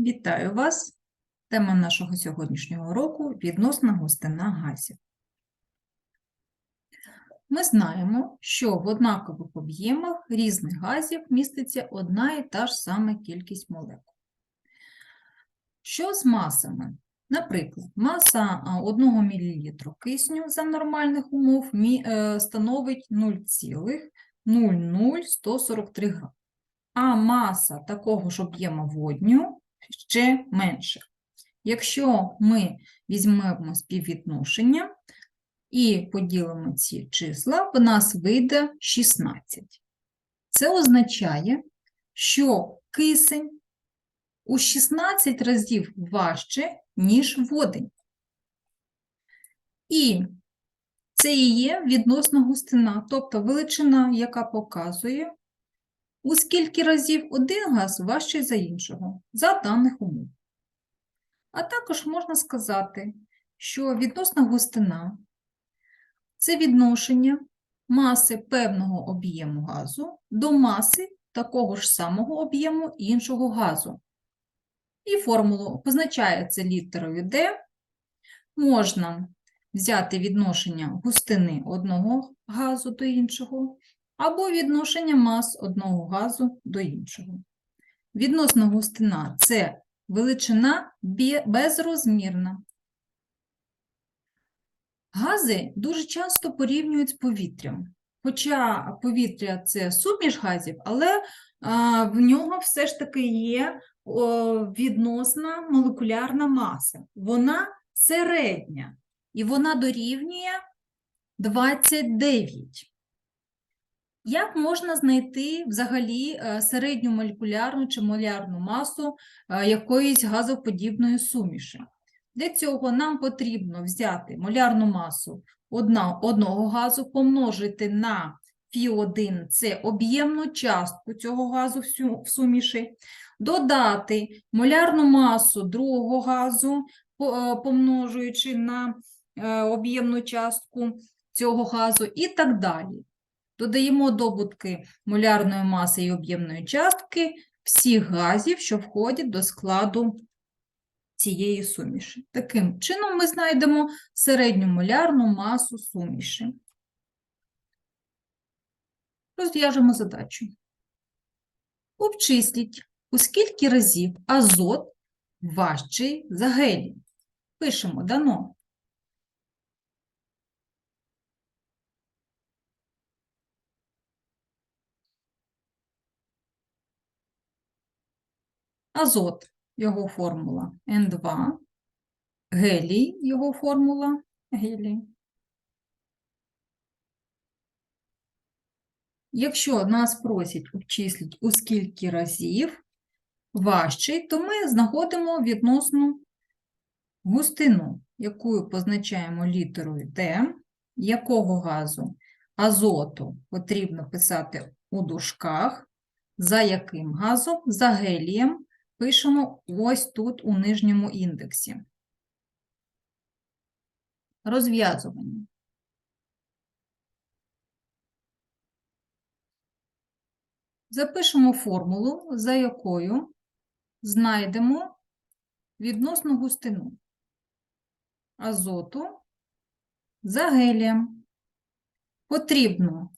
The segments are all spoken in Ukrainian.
Вітаю вас! Тема нашого сьогоднішнього уроку – відносна густина газів. Ми знаємо, що в однакових об'ємах різних газів міститься одна і та ж сама кількість молекул. Що з масами? Наприклад, маса 1 мл кисню за нормальних умов е, становить 0,00143 грам, а маса такого ж об'єму водню ще менше. Якщо ми візьмемо співвідношення і поділимо ці числа, в нас вийде 16. Це означає, що кисень у 16 разів важче, ніж водень. І це і є відносна густина, тобто величина, яка показує, у скільки разів один газ важчий за іншого, за даних умов. А також можна сказати, що відносна густина – це відношення маси певного об'єму газу до маси такого ж самого об'єму іншого газу. І формулу позначається літерою D. Можна взяти відношення густини одного газу до іншого, або відношення мас одного газу до іншого. Відносна густина – це величина безрозмірна. Гази дуже часто порівнюють з повітрям. Хоча повітря – це суміш газів, але в нього все ж таки є відносна молекулярна маса. Вона середня, і вона дорівнює 29. Як можна знайти взагалі е, середню молекулярну чи молярну масу е, якоїсь газоподібної суміші? Для цього нам потрібно взяти молярну масу одного газу, помножити на Фі1 – це об'ємну частку цього газу в суміші, додати молярну масу другого газу, е, помножуючи на об'ємну частку цього газу і так далі. Додаємо добутки молярної маси і об'ємної частки всіх газів, що входять до складу цієї суміші. Таким чином ми знайдемо середню молярну масу суміші. Розв'яжемо задачу. Обчисліть, у скільки разів азот важчий за гелій. Пишемо дано. Азот, його формула. N2, гелій, його формула. Гелій. Якщо нас просять обчислити у скільки разів важчий, то ми знаходимо відносну густину, яку позначаємо літерою D, якого газу азоту потрібно писати у дужках, за яким газом, за гелієм пишемо ось тут у нижньому індексі. Розв'язування. Запишемо формулу, за якою знайдемо відносну густину азоту за гелієм. Потрібно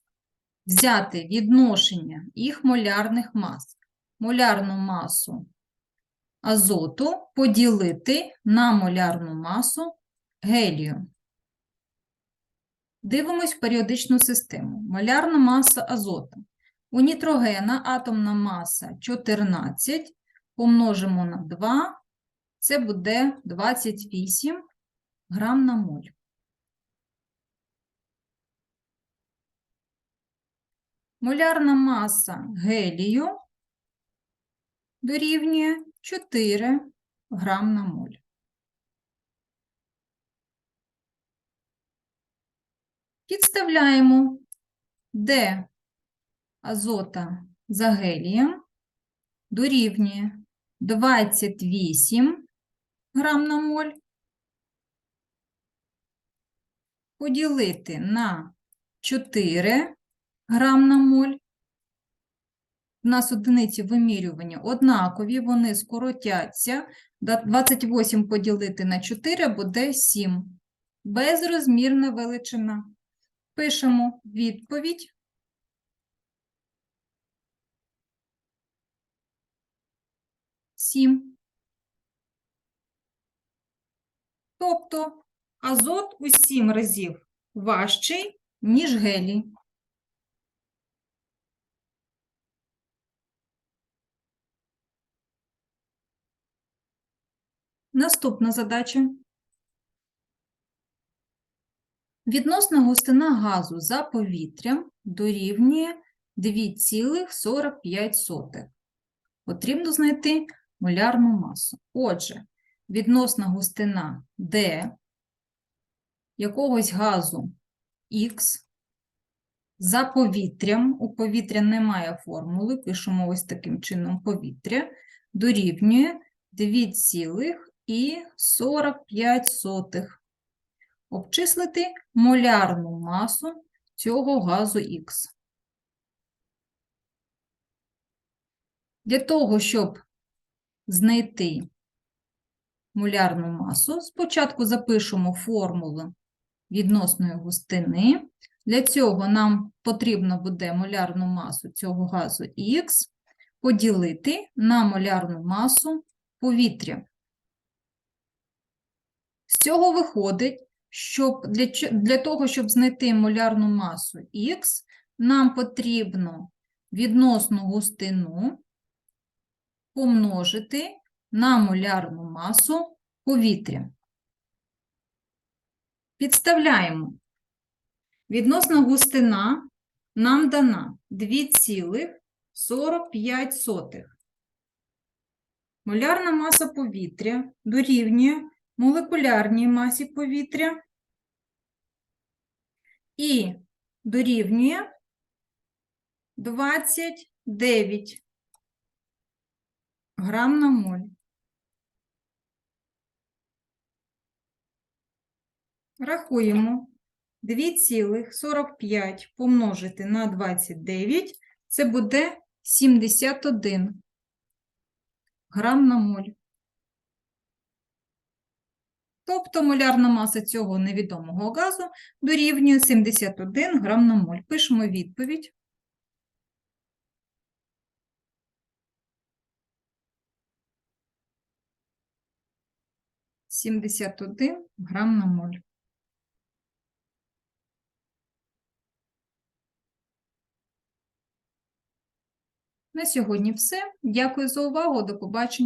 взяти відношення їх молярних мас. Молярну масу азоту поділити на молярну масу гелію. Дивимось в періодичну систему. Молярна маса азоту. У нітрогена атомна маса 14, помножимо на 2, це буде 28 грам на моль. Молярна маса гелію дорівнює 4 грам на моль. Підставляємо, де азота за гелієм дорівнює 28 грам на моль поділити на 4 грам на моль у нас одиниці вимірювання однакові, вони скоротяться. Да- 28 поділити на 4 буде 7. Безрозмірна величина. Пишемо відповідь. Сім. Тобто азот у 7 разів важчий, ніж гелій. Наступна задача. Відносна густина газу за повітрям дорівнює 2,45. Потрібно знайти молярну масу. Отже, відносна густина D якогось газу Х за повітрям, у повітря немає формули, пишемо ось таким чином повітря, дорівнює 2,45. Обчислити молярну масу цього газу Х. Для того, щоб знайти молярну масу, спочатку запишемо формулу відносної густини. Для цього нам потрібно буде молярну масу цього газу Х поділити на молярну масу повітря. З цього виходить, щоб для, для того, щоб знайти молярну масу Х, нам потрібно відносну густину помножити на молярну масу повітря. Підставляємо. Відносна густина нам дана 2,45. Молярна маса повітря дорівнює молекулярній масі повітря і дорівнює 29 грам на моль. Рахуємо 2,45 помножити на 29, це буде 71 грам на моль. Тобто молярна маса цього невідомого газу дорівнює 71 грам на моль. Пишемо відповідь. Сімдесят один грам на моль. На сьогодні все. Дякую за увагу. До побачення.